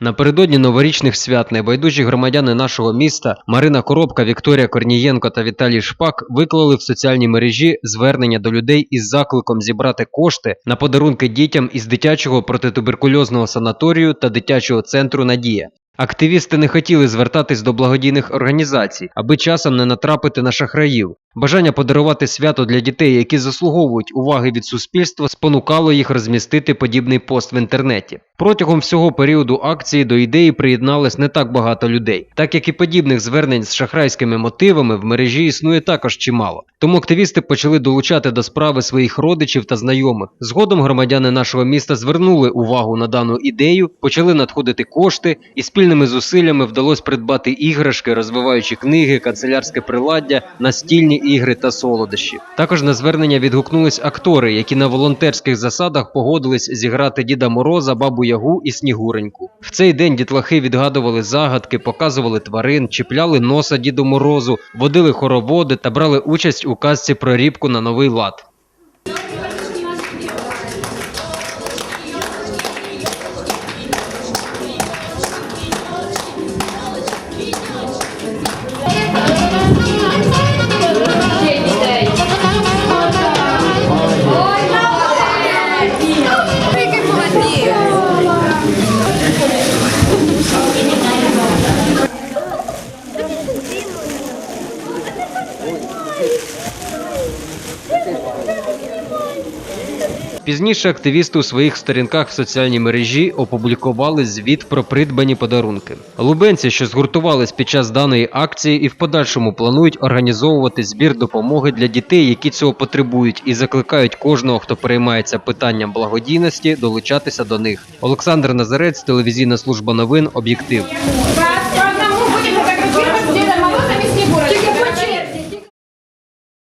Напередодні новорічних свят небайдужі громадяни нашого міста Марина Коробка, Вікторія Корнієнко та Віталій Шпак виклали в соціальній мережі звернення до людей із закликом зібрати кошти на подарунки дітям із дитячого протитуберкульозного санаторію та дитячого центру Надія. Активісти не хотіли звертатись до благодійних організацій, аби часом не натрапити на шахраїв. Бажання подарувати свято для дітей, які заслуговують уваги від суспільства, спонукало їх розмістити подібний пост в інтернеті. Протягом всього періоду акції до ідеї приєдналось не так багато людей, так як і подібних звернень з шахрайськими мотивами в мережі існує також чимало. Тому активісти почали долучати до справи своїх родичів та знайомих. Згодом громадяни нашого міста звернули увагу на дану ідею, почали надходити кошти, і спільними зусиллями вдалося придбати іграшки, розвиваючі книги, канцелярське приладдя, настільні ігри та солодощі. Також на звернення відгукнулись актори, які на волонтерських засадах погодились зіграти Діда Мороза, Бабу Ягу і Снігуреньку. В цей день дітлахи відгадували загадки, показували тварин, чіпляли носа Діду Морозу, водили хороводи та брали участь у казці про рібку на новий лад. Пізніше активісти у своїх сторінках в соціальній мережі опублікували звіт про придбані подарунки. Лубенці, що згуртувались під час даної акції, і в подальшому планують організовувати збір допомоги для дітей, які цього потребують, і закликають кожного, хто переймається питанням благодійності, долучатися до них. Олександр Назарець, телевізійна служба новин, об'єктив.